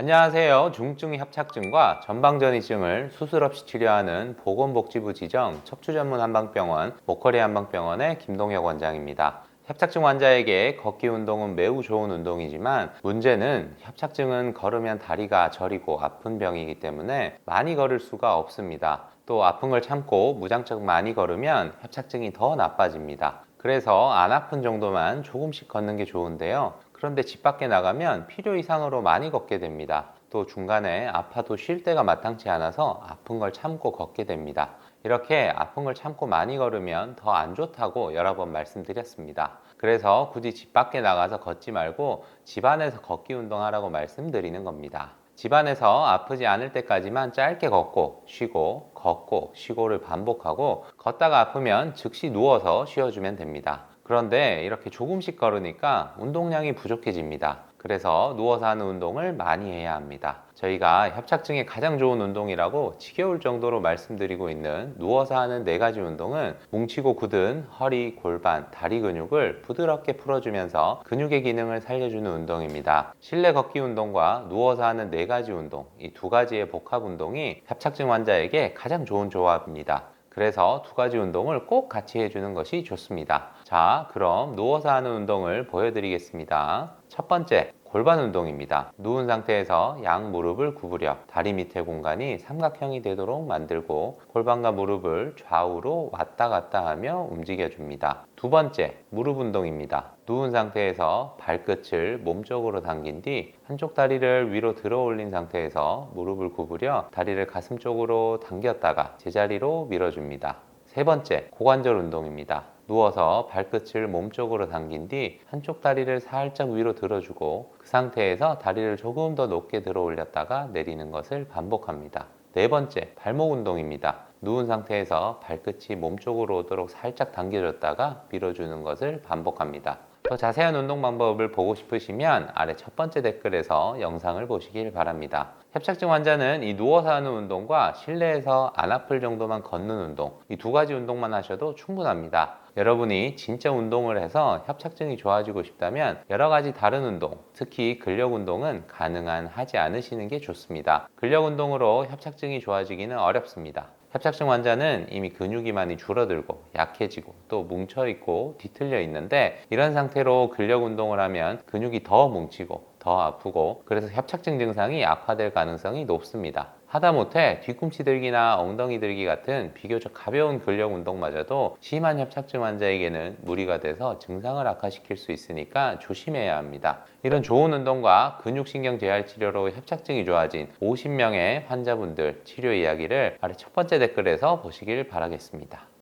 안녕하세요. 중증 협착증과 전방전이증을 수술 없이 치료하는 보건복지부 지정 척추 전문 한방병원 모커리 한방병원의 김동혁 원장입니다. 협착증 환자에게 걷기 운동은 매우 좋은 운동이지만 문제는 협착증은 걸으면 다리가 저리고 아픈 병이기 때문에 많이 걸을 수가 없습니다. 또 아픈 걸 참고 무장적 많이 걸으면 협착증이 더 나빠집니다. 그래서 안 아픈 정도만 조금씩 걷는 게 좋은데요. 그런데 집 밖에 나가면 필요 이상으로 많이 걷게 됩니다. 또 중간에 아파도 쉴 데가 마땅치 않아서 아픈 걸 참고 걷게 됩니다. 이렇게 아픈 걸 참고 많이 걸으면 더 안 좋다고 여러 번 말씀드렸습니다. 그래서 굳이 집 밖에 나가서 걷지 말고 집 안에서 걷기 운동하라고 말씀드리는 겁니다. 집 안에서 아프지 않을 때까지만 짧게 걷고 쉬고 걷고 쉬고를 반복하고 걷다가 아프면 즉시 누워서 쉬어주면 됩니다. 그런데 이렇게 조금씩 걸으니까 운동량이 부족해집니다. 그래서 누워서 하는 운동을 많이 해야 합니다. 저희가 협착증에 가장 좋은 운동이라고 지겨울 정도로 말씀드리고 있는 누워서 하는 네 가지 운동은 뭉치고 굳은 허리, 골반, 다리 근육을 부드럽게 풀어주면서 근육의 기능을 살려주는 운동입니다. 실내 걷기 운동과 누워서 하는 네 가지 운동, 이 두 가지의 복합 운동이 협착증 환자에게 가장 좋은 조합입니다. 그래서 두 가지 운동을 꼭 같이 해주는 것이 좋습니다. 자, 그럼 누워서 하는 운동을 보여드리겠습니다. 첫 번째, 골반 운동입니다. 누운 상태에서 양 무릎을 구부려 다리 밑에 공간이 삼각형이 되도록 만들고 골반과 무릎을 좌우로 왔다 갔다 하며 움직여 줍니다. 두 번째, 무릎 운동입니다. 누운 상태에서 발끝을 몸쪽으로 당긴 뒤 한쪽 다리를 위로 들어 올린 상태에서 무릎을 구부려 다리를 가슴 쪽으로 당겼다가 제자리로 밀어줍니다. 세 번째, 고관절 운동입니다. 누워서 발끝을 몸쪽으로 당긴 뒤 한쪽 다리를 살짝 위로 들어주고 그 상태에서 다리를 조금 더 높게 들어 올렸다가 내리는 것을 반복합니다. 네 번째, 발목 운동입니다. 누운 상태에서 발끝이 몸쪽으로 오도록 살짝 당겨줬다가 밀어주는 것을 반복합니다. 더 자세한 운동 방법을 보고 싶으시면 아래 첫 번째 댓글에서 영상을 보시길 바랍니다. 협착증 환자는 이 누워서 하는 운동과 실내에서 안 아플 정도만 걷는 운동, 이 두 가지 운동만 하셔도 충분합니다. 여러분이 진짜 운동을 해서 협착증이 좋아지고 싶다면 여러 가지 다른 운동, 특히 근력 운동은 가능한 하지 않으시는 게 좋습니다. 근력 운동으로 협착증이 좋아지기는 어렵습니다. 협착증 환자는 이미 근육이 많이 줄어들고 약해지고 또 뭉쳐 있고 뒤틀려 있는데 이런 상태로 근력 운동을 하면 근육이 더 뭉치고 더 아프고 그래서 협착증 증상이 악화될 가능성이 높습니다. 하다못해 뒤꿈치 들기나 엉덩이 들기 같은 비교적 가벼운 근력 운동마저도 심한 협착증 환자에게는 무리가 돼서 증상을 악화시킬 수 있으니까 조심해야 합니다. 이런 좋은 운동과 근육신경 재활 치료로 협착증이 좋아진 50명의 환자분들 치료 이야기를 아래 첫 번째 댓글에서 보시길 바라겠습니다.